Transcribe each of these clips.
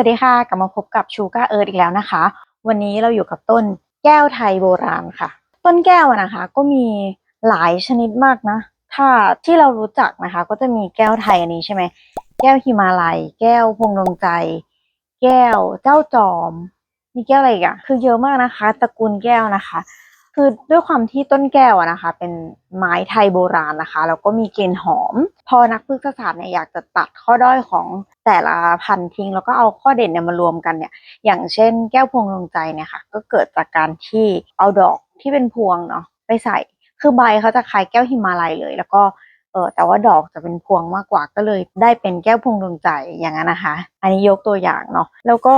สวัสดีค่ะ กลับมาพบกับชูการ์เอิร์ธอีกแล้วนะคะ วันนี้เราอยู่กับต้นแก้วไทยโบราณค่ะ ต้นแก้วนะคะ ก็มีหลายชนิดมากนะ ถ้าที่เรารู้จักนะคะ ก็จะมีแก้วไทยอันนี้ใช่ไหม แก้วฮิมาลัย แก้วพวงดวงใจ แก้วเจ้าจอม มีแก้วอะไรอีกอะคือเยอะมากนะคะ ตระกูลแก้วนะคะ คือด้วยความที่ต้นแก้วนะคะ เป็นไม้ไทยโบราณนะคะแล้วก็มีกลิ่นหอม พอนักพฤกษศาสตร์เนี่ยอยากจะตัดข้อด้อยของแต่ละพันธุ์ทิ้ง แล้วก็เอาข้อเด่นเนี่ยมารวมกันเนี่ย อย่างเช่นแก้วพวงดวงใจเนี่ยค่ะ ก็เกิดจากการที่เอาดอกที่เป็นพวงเนาะไปใส่ คือใบเขาจะคล้ายแก้วหิมาลัยเลย แล้วก็เออแต่ว่าดอกจะเป็นพวงมากกว่าก็เลยได้เป็นแก้วพวงดวงใจอย่างนั้นนะคะ อันนี้ยกตัวอย่างเนาะแล้วก็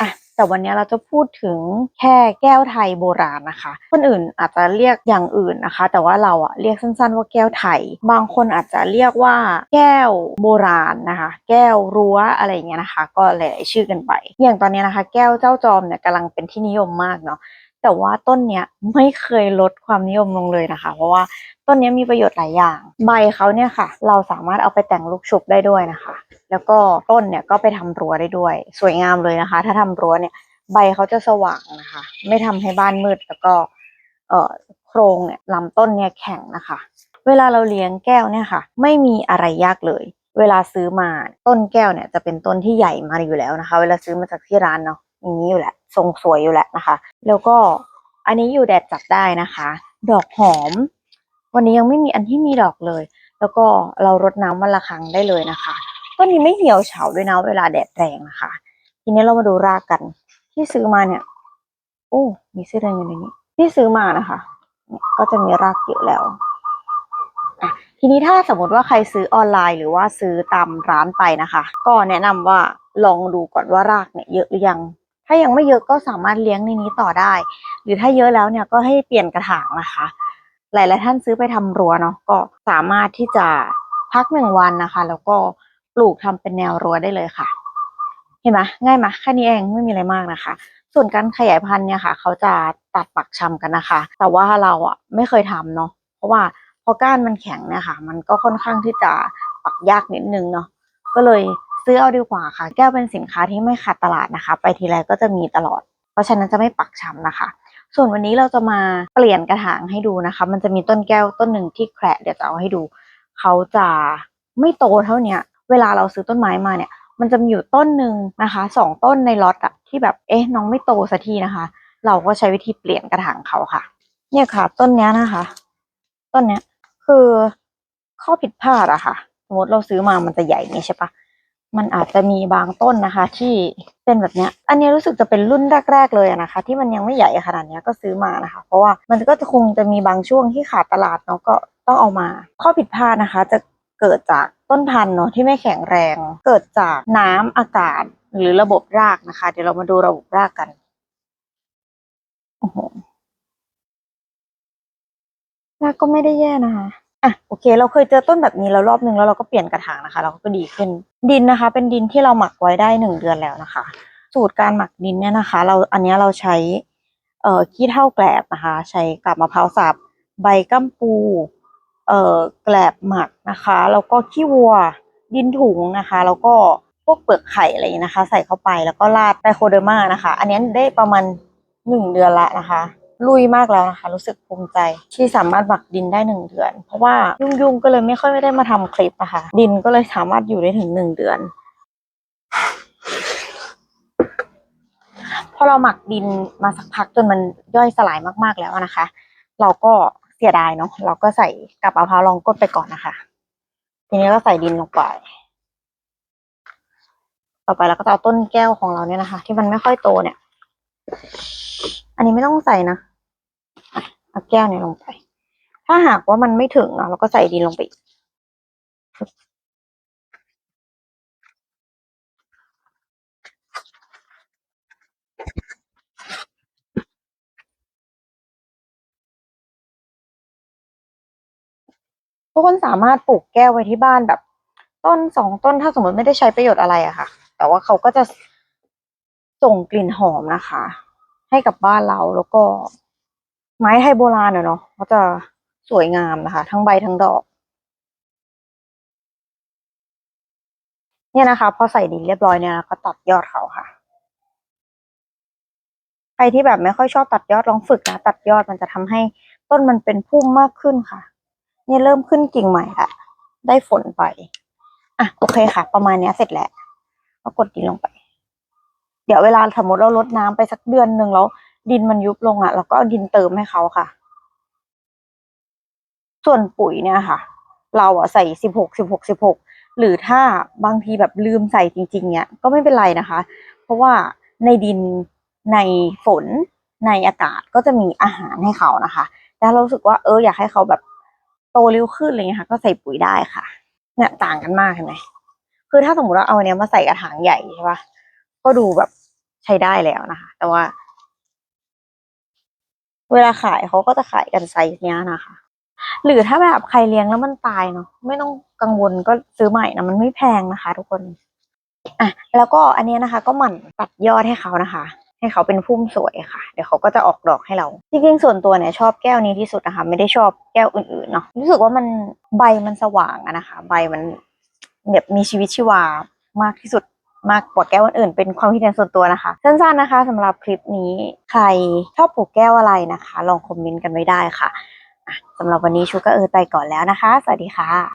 อะ แต่วันนี้เราจะพูดถึงแค่แก้วไทยโบราณนะคะ คนอื่นอาจจะเรียกอย่างอื่นนะคะ แต่ว่าเราอะเรียกสั้นๆว่าแก้วไทย บางคนอาจจะเรียกว่าแก้วโบราณนะคะ แก้วรั้วอะไรอย่างเงี้ยนะคะ ก็หลายๆชื่อกันไป อย่างตอนนี้นะคะ แก้วเจ้าจอมเนี่ยกำลังเป็นที่นิยมมากเนาะ แต่ว่าต้นเนี้ยไม่เคยลดความนิยมลงเลยนะคะ เพราะว่าต้นนี้มีประโยชน์หลายอย่าง ใบเขาเนี่ยค่ะ เราสามารถเอาไปแต่งลูกชุบได้ด้วยนะคะ แล้วก็ต้นเนี่ยก็ไปทำรั้วได้ด้วย สวยงามเลยนะคะ ถ้าทำรั้วเนี่ยใบเขาจะสว่างนะคะ ไม่ทำให้บ้านมืดแล้วก็เอ่อโครงเนี่ยลำต้นเนี่ยแข็งนะคะ เวลาเราเลี้ยงแก้วเนี่ยค่ะ ไม่มีอะไรยากเลย เวลาซื้อมาต้นแก้วเนี่ยจะเป็นต้นที่ใหญ่มาอยู่แล้วนะคะ เวลาซื้อมาจากที่ร้านเนาะ อย่างนี้อยู่แหละ ทรงสวยอยู่แหละนะคะ แล้วก็อันนี้อยู่แดดจับได้นะคะ ดอกหอม วันนี้ยังไม่มีอันที่มีดอกเลย แล้วก็เรารดน้ำวันละครั้งได้เลยนะคะ ต้นนี้ไม่เหี่ยวเฉาด้วยนะเวลาแดดแรงนะคะ ทีนี้เรามาดูรากกัน ที่ซื้อมาเนี่ย โอ้มีเสื้อแดงอยู่ในนี้ ที่ซื้อมานะคะเนี่ยก็จะมีรากเยอะแล้วทีนี้ถ้าสมมติว่าใครซื้อออนไลน์หรือว่าซื้อตามร้านไปนะคะ ก็แนะนำว่าลองดูก่อนว่ารากเนี่ยเยอะหรือยัง ถ้ายังไม่เยอะก็สามารถเลี้ยงในนี้ต่อได้ หรือถ้าเยอะแล้วเนี่ยก็ให้เปลี่ยนกระถางนะคะ หลายๆท่านซื้อไปทำรั้วเนาะก็สามารถที่จะพักหนึ่งวันนะคะ แล้วก็ปลูกทำเป็นแนวรั้วได้เลยค่ะ เห็นไหมง่ายไหมแค่นี้เองไม่มีอะไรมากนะคะ ส่วนการขยายพันธุ์เนี่ยค่ะ เขาจะตัดปักชำกันนะคะ แต่ว่าเราอะไม่เคยทำเนาะเพราะว่าพอก้านมันแข็งเนี่ยค่ะ มันก็ค่อนข้างที่จะปักยากนิดนึงเนาะก็เลย ซื้อเอาดีกว่าค่ะ แก้วเป็นสินค้าที่ไม่ขาดตลาดนะคะ ไปทีไรก็จะมีตลอด เพราะฉะนั้นจะไม่ปักช้ำนะคะ ส่วนวันนี้เราจะมาเปลี่ยนกระถางให้ดูนะคะ มันจะมีต้นแก้วต้นหนึ่งที่แคระเดี๋ยวจะเอาให้ดู เขาจะไม่โตเท่าเนี้ย เวลาเราซื้อต้นไม้มาเนี่ย มันจะมีอยู่ต้นหนึ่งนะคะสองต้นในล็อตอะที่แบบเอ๊ะน้องไม่โตสักทีนะคะ เราก็ใช้วิธีเปลี่ยนกระถางเขาค่ะ เนี่ยค่ะ ต้นเนี้ยนะคะ ต้นเนี้ยคือข้อผิดพลาดอะค่ะ สมมติเราซื้อมามันจะใหญ่อย่างนี้ใช่ปะ มันอาจจะมีบางต้นนะคะ ที่เป็นแบบเนี้ย อันนี้รู้สึกจะเป็นรุ่นแรก ๆ เลยนะคะ ที่มันยังไม่ใหญ่ขนาดนี้ก็ซื้อมานะคะ เพราะว่ามันก็จะคงจะมีบางช่วงที่ขาดตลาดเนาะก็ต้องเอามา ข้อผิดพลาดนะคะ จะเกิดจากต้นพันธุ์เนาะที่ไม่แข็งแรง เกิดจากน้ำอากาศหรือระบบรากนะคะ เดี๋ยวเรามาดูระบบรากกันโอ้โหรากก็ไม่ได้แย่นะคะ อะโอเค เราเคยเจอต้นแบบนี้แล้วรอบนึงแล้วเราก็เปลี่ยนกระถางนะคะ เราก็ดีขึ้นดินนะคะ เป็นดินที่เราหมักไว้ได้หนึ่งเดือนแล้วนะคะ สูตรการหมักดินเนี่ยนะคะ เราอันนี้เราใช้เอ่อขี้เถ้าแกลบนะคะ ใช้กับมะพร้าวสับใบกัมปูเอ่อแกลบหมักนะคะแล้วก็ขี้วัวดินถุงนะคะ แล้วก็พวกเปลือกไข่อะไรอย่างนี้นะคะ ใส่เข้าไปแล้วก็ราดไตโคเดอร์มานะคะ อันนี้ได้ประมาณหนึ่งเดือนละนะคะ ลุยมากแล้วนะคะ รู้สึกภูมิใจที่สามารถหมักดินได้หนึ่งเดือน เพราะว่ายุ่งๆก็เลยไม่ค่อยไม่ได้มาทำคลิปอะค่ะ ดินก็เลยสามารถอยู่ได้ถึงหนึ่งเดือน พอเราหมักดินมาสักพักจนมันย่อยสลายมากๆแล้วนะคะ เราก็เสียดายเนาะเราก็ใส่กับมะพร้าวลองก้นไปก่อนนะคะ ทีนี้ก็ใส่ดินลงไปต่อไปเราก็จะเอาต้นแก้วของเราเนี่ยนะคะ ที่มันไม่ค่อยโตเนี่ย อันนี้ไม่ต้องใส่นะ เอาแก้วเนี่ยลงไป ถ้าหากว่ามันไม่ถึงเนาะเราก็ใส่ดินลงไปอีกทุกคนสามารถปลูกแก้วไว้ที่บ้านแบบ ต้นสองต้นถ้าสมมติไม่ได้ใช้ประโยชน์อะไรอะค่ะ แต่ว่าเขาก็จะส่งกลิ่นหอมนะคะ ให้กับบ้านเราแล้วก็ ไม้ไทยโบราณอะเนาะเขาจะสวยงามนะคะ ทั้งใบทั้งดอก เนี่ยนะคะ พอใส่ดินเรียบร้อยเนี่ยก็ตัดยอดเขาค่ะ ใครที่แบบไม่ค่อยชอบตัดยอดลองฝึกนะตัดยอดมันจะทำให้ต้นมันเป็นพุ่มมากขึ้นค่ะ เนี่ยเริ่มขึ้นกิ่งใหม่ละได้ฝนไปอะโอเคค่ะ ประมาณเนี้ยเสร็จแล้วก็กดดินลงไป เดี๋ยวเวลาสมมติเราลดน้ำไปสักเดือนหนึ่งแล้ว ดินมันยุบลงอะเราก็ดินเติมให้เขาค่ะ ส่วนปุ๋ยเนี่ยค่ะ เราอะใส่สิบหกสิบหกสิบหกหรือถ้าบางทีแบบลืมใส่จริง ๆเนี่ยก็ไม่เป็นไรนะคะ เพราะว่าในดินในฝนในอากาศก็จะมีอาหารให้เขานะคะแต่เรารู้สึกว่าเอออยากให้เขาแบบโตเร็วขึ้นอะไรเงี้ยค่ะ ก็ใส่ปุ๋ยได้ค่ะ เนี่ยต่างกันมากเห็นไหมคือถ้าสมมติว่าเอาเนี้ยมาใส่กระถางใหญ่ใช่ปะก็ดูแบบใช้ได้แล้วนะคะ แต่ว่า เวลาขายเขาก็จะขายกันไซส์เนี้ยนะคะ หรือถ้าแบบใครเลี้ยงแล้วมันตายเนาะไม่ต้องกังวลก็ซื้อใหม่นะมันไม่แพงนะคะ ทุกคนอะแล้วก็อันเนี้ยนะคะ ก็หมั่นตัดยอดให้เขานะคะ ให้เขาเป็นพุ่มสวยค่ะ เดี๋ยวเขาก็จะออกดอกให้เราจริงๆส่วนตัวเนี่ยชอบแก้วนี้ที่สุดนะคะ ไม่ได้ชอบแก้วอื่นๆเนาะรู้สึกว่ามันใบมันสว่างอะนะคะ ใบมันแบบมีชีวิตชีวามากที่สุด มากกว่าแก้วอื่นเป็นความคิดเห็นส่วนตัวนะคะ สั้นๆนะคะสำหรับคลิปนี้ใครชอบปลูกแก้วอะไรนะคะ ลองคอมเมนต์กันไว้ได้ค่ะอะสำหรับวันนี้ชูก็เออไปก่อนแล้วนะคะ สวัสดีค่ะ